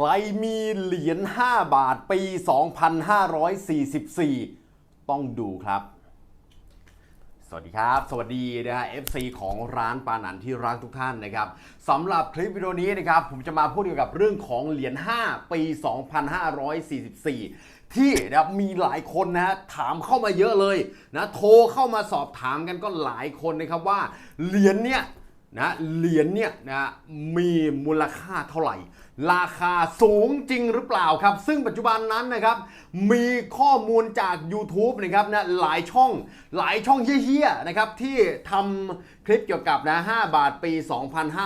ใครมีเหรียญ 5 บาทปี 2544 ต้องดูครับ สวัสดีครับ สวัสดีนะฮะ FC ของร้านปานันที่รักทุกท่านนะครับสำหรับคลิปวิดีโอนี้นะครับ ผมจะมาพูดเกี่ยวกับเรื่องของเหรียญ 5 ปี 2544ที่นะครับมีหลายคนนะฮะถามเข้ามาเยอะเลยนะโทรเข้ามาสอบถามกันก็หลายคนนะครับว่าเหรียญเนี่ยนะเหรียญเนี่ยนะมีมูลค่าเท่าไหร่ ราคาสูงจริงหรือเปล่าครับ ซึ่งปัจจุบันนั้นนะครับ มีข้อมูลจาก YouTube นะครับนะหลายช่องหลายช่องเฮี้ยๆนะครับที่ทำคลิปเกี่ยวกับนะ 5 บาทปี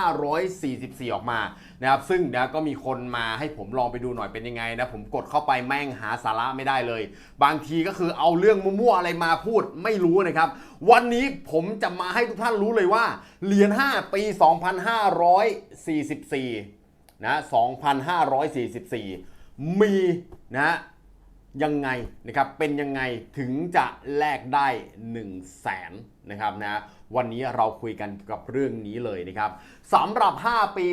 2544 ออกมานะครับซึ่งนะก็มีคนมาให้ผมลองไปดูหน่อยเป็นยังไงนะผมกดเข้าไปแม่งหาสาระไม่ได้เลย บางทีก็คือเอาเรื่องมั่วๆอะไรมาพูดไม่รู้นะครับ วันนี้ผมจะมาให้ทุกท่านรู้เลยว่าเหรียญ5ปี 2544 นะ2,544 มีนะยังไงนะครับเป็นยังไงถึงจะแลกได้ 1 0 0 0 0แสนนะครับนะวันนี้เราคุยกันกับเรื่องนี้เลยนะครับสำหรับ 5 ปี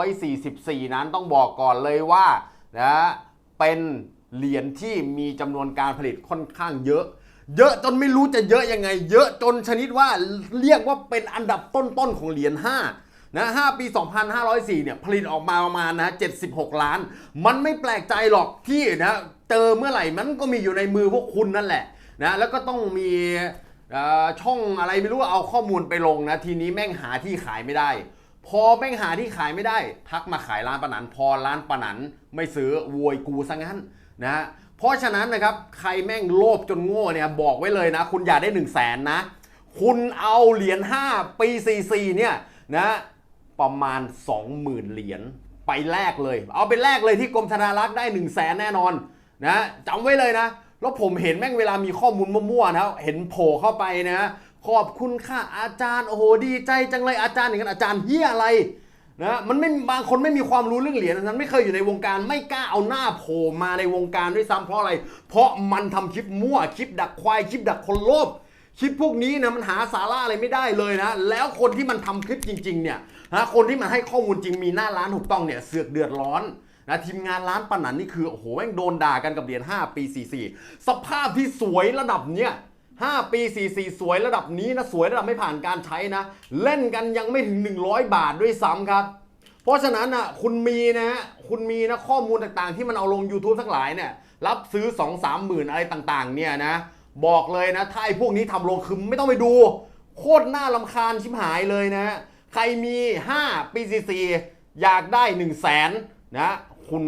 2544 นั้นต้องบอกก่อนเลยว่านะเป็นเหรียญที่มีจำนวนการผลิตค่อนข้างเยอะ เยอะจนไม่รู้จะเยอะยังไง เยอะจนชนิดว่าเรียกว่าเป็นอันดับต้นๆของเหรียญ5 นะ5ปี 2504 เนี่ยผลิตออกมาประมาณนะ 76 ล้าน มันไม่แปลกใจหรอกที่นะเจอเมื่อไหร่มันก็มีอยู่ในมือพวกคุณนั่นแหละนะแล้วก็ต้องมีอ่อช่องอะไรไม่รู้เอาข้อมูลไปลงนะทีนี้แม่งหาที่ขายไม่ได้ พอแม่งหาที่ขายไม่ได้ ทักมาขายร้านปะนันพอร้านปะนันไม่ซื้อโวยกูซะงั้นนะเพราะฉะนั้นนะครับใครแม่งโลภจนโง่เนี่ยบอกไว้เลยนะ คุณอย่าได้1นึ่งแสนนะ คุณเอาเหรียญ5ปี 44เนี่ยนะ ประมาณ 20,000 เหรียญไปแลกเลย เอาไปแลกเลยที่กรมธนารักษ์ได้ 1 0 0 0 0แสนแน่นอนนะจำไว้เลยนะ แล้วผมเห็นแม่งเวลามีข้อมูลมั่วๆนะเห็นโผล่เข้าไปนะขอบคุณค่ะอาจารย์ โอ้โหดีใจจังเลยอาจารย์อย่างนั้นอาจารย์เฮียอะไรนะมันไม่บางคนไม่มีความรู้เรื่องเหรียญนั้นไม่เคยอยู่ในวงการไม่กล้าเอาหน้าโผล่มาในวงการด้วยซ้ำเพราะอะไร เพราะมันทำคลิปมั่วคลิปดักควายคลิปดักคนโลภ คลิปพวกนี้นะมันหาสาระอะไรไม่ได้เลยนะ แล้วคนที่มันทำคลิปจริง ๆ เนี่ยนะคนที่มันให้ข้อมูลจริงมีหน้าร้านถูกต้องเนี่ยเสือกเดือดร้อนนะทีมงานร้านปนันนี่คือโอ้โหแม่งโดนด่ากันกับเหรียญ5 ปี 44 สภาพที่สวยระดับเนี้ย5 ปี 44 สวยระดับนี้นะสวยระดับไม่ผ่านการใช้นะ เล่นกันยังไม่ถึง 100 บาทด้วยซ้ำครับ เพราะฉะนั้นนะคุณมีนะฮะคุณมีนะข้อมูลต่างๆ ที่มันเอาลง YouTube ทั้งหลายเนี่ยรับซื้อ 2 3 หมื่นอะไรต่างๆเนี่ยนะ บอกเลยนะ ถ้าไอ้พวกนี้ทำลงคือไม่ต้องไปดู โคตรน่าลำคาญชิบหายเลยนะ ใครมี 5 ปี44อยากได้ 1 0 0 0 0แสนนะคุณ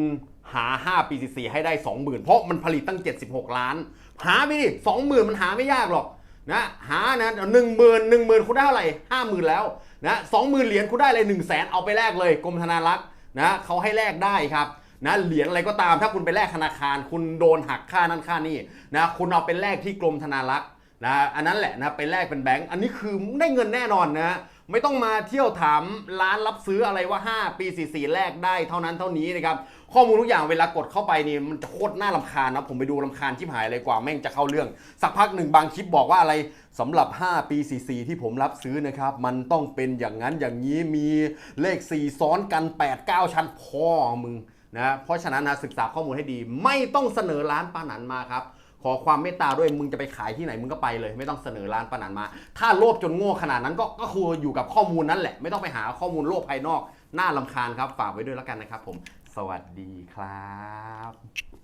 หา 5 ปี44ให้ได้ 20,000 เพราะมันผลิตตั้ง 76 ล้าน หาไปดิ20,000 มันหาไม่ยากหรอกนะหานะหนึ่งหมื่นหนึ่งหมื่นคุณได้เท่าไหร่ห้าหมื่นแล้วนะสองหมื่นเหรียญคุณได้เลยหนึ่งแสนเอาไปแลกเลยกรมธนารักษ์นะเขาให้แลกได้ครับ นะเหรียญอะไรก็ตาม ถ้าคุณไปแลกธนาคาร คุณโดนหักค่านั่นค่านี่นะคุณเอาไปแลกที่กรมธนารักษ์นะอันนั้นแหละนะไปแลกเป็นแบงก์อันนี้คือได้เงินแน่นอนนะไม่ต้องมาเที่ยวถามร้านรับซื้ออะไรว่า 5 ปี 44แลกได้เท่านั้นเท่านี้นะครับข้อมูลทุกอย่างเวลากดเข้าไปนี่มันจะโคตรน่าลำคาญนะผมไปดูลำคาญชิบหายเลยกว่าแม่งจะเข้าเรื่อง สักพักหนึ่งบางคลิปบอกว่าอะไรสำหรับ 5 ปี 44 ที่ผมรับซื้อนะครับ มันต้องเป็นอย่างนั้นอย่างนี้มีเลข 4 ซ้อนกัน 8 9 ชั้นพ่อมึง นะเพราะฉะนั้นนะศึกษาข้อมูลให้ดี ไม่ต้องเสนอร้านป้าหนันมาครับขอความเมตตาด้วยมึงจะไปขายที่ไหนมึงก็ไปเลย ไม่ต้องเสนอร้านป้าหนันมา ถ้าโลภจนโง่ขนาดนั้นก็ก็คืออยู่กับข้อมูลนั้นแหละ ไม่ต้องไปหาข้อมูลโลภภายนอกน่าลำคาญครับฝากไว้ด้วยแล้วกันนะครับผม สวัสดีครับ